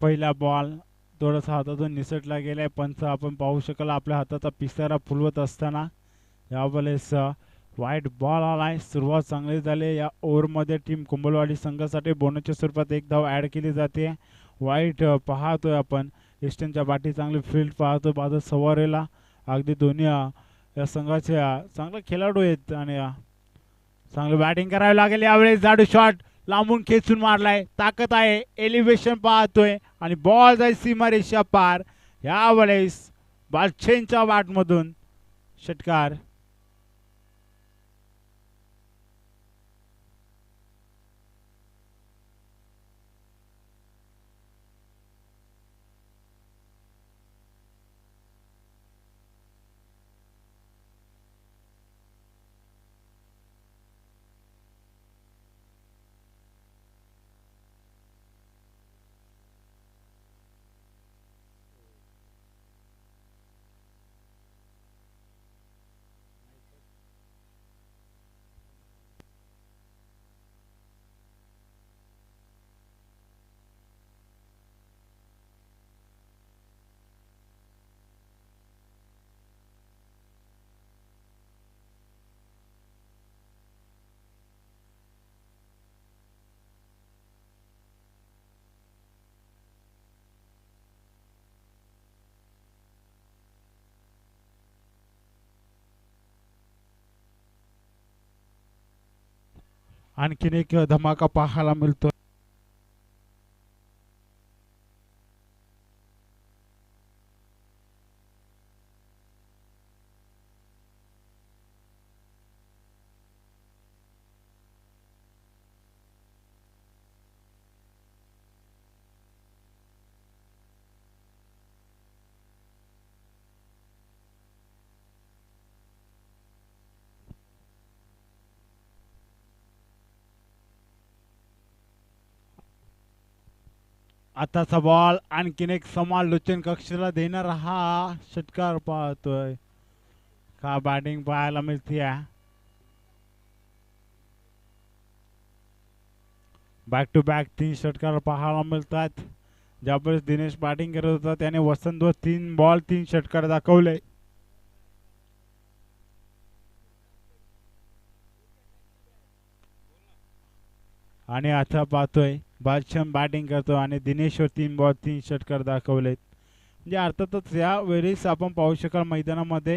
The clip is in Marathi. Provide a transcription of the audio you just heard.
पहिला बॉल थोडासा हातातून निसटला गेला आहे पंच आपण पाहू शकाल आपल्या हाताचा पिसारा फुलवत असताना. या बॉलेस वाईट बॉल आलाय. सुरुवात चांगली झाली. या ओव्हरमध्ये टीम कुंभलवाडी संघासाठी बोनसच्या स्वरूपात एक धाव ॲड केली जाते. वाईट पाहतोय आपण. इस्टनच्या बाटी चांगली फील्ड पाहतो बाजू सवारेला. अगदी दोन्ही या संघाचे चांगले खेळाडू आहेत. आणि चांगली चांगलं बॅटिंग करावी लागेल यावेळेस. जाडू शॉट लांबून खेचून मारलाय. ताकद आहे. एलिव्हेशन पाहतोय. आणि बॉल जाईल सीमारेषा पार. यावेळेस बादशेंच्या वाटमधून षटकार आणखीन एक धमाका पाहायला मिळतो आताचा बॉल आणखीन एक समालोचन कक्षाला देणारा हा षटकार पाहतोय. का बॅटिंग पाहायला मिळते? बॅक टू बॅक तीन षटकार पाहायला मिळतात. ज्यावेळेस दिनेश बॅटिंग करत होता त्याने वसंत तीन बॉल तीन षटकार दाखवले. आणि आता पाहतोय बादशम बॅटिंग करतो आणि दिनेशवर तीन बॉल तीन षटकार दाखवलेत. म्हणजे अर्थातच या वेळेस आपण पाहू शकाल मैदानामध्ये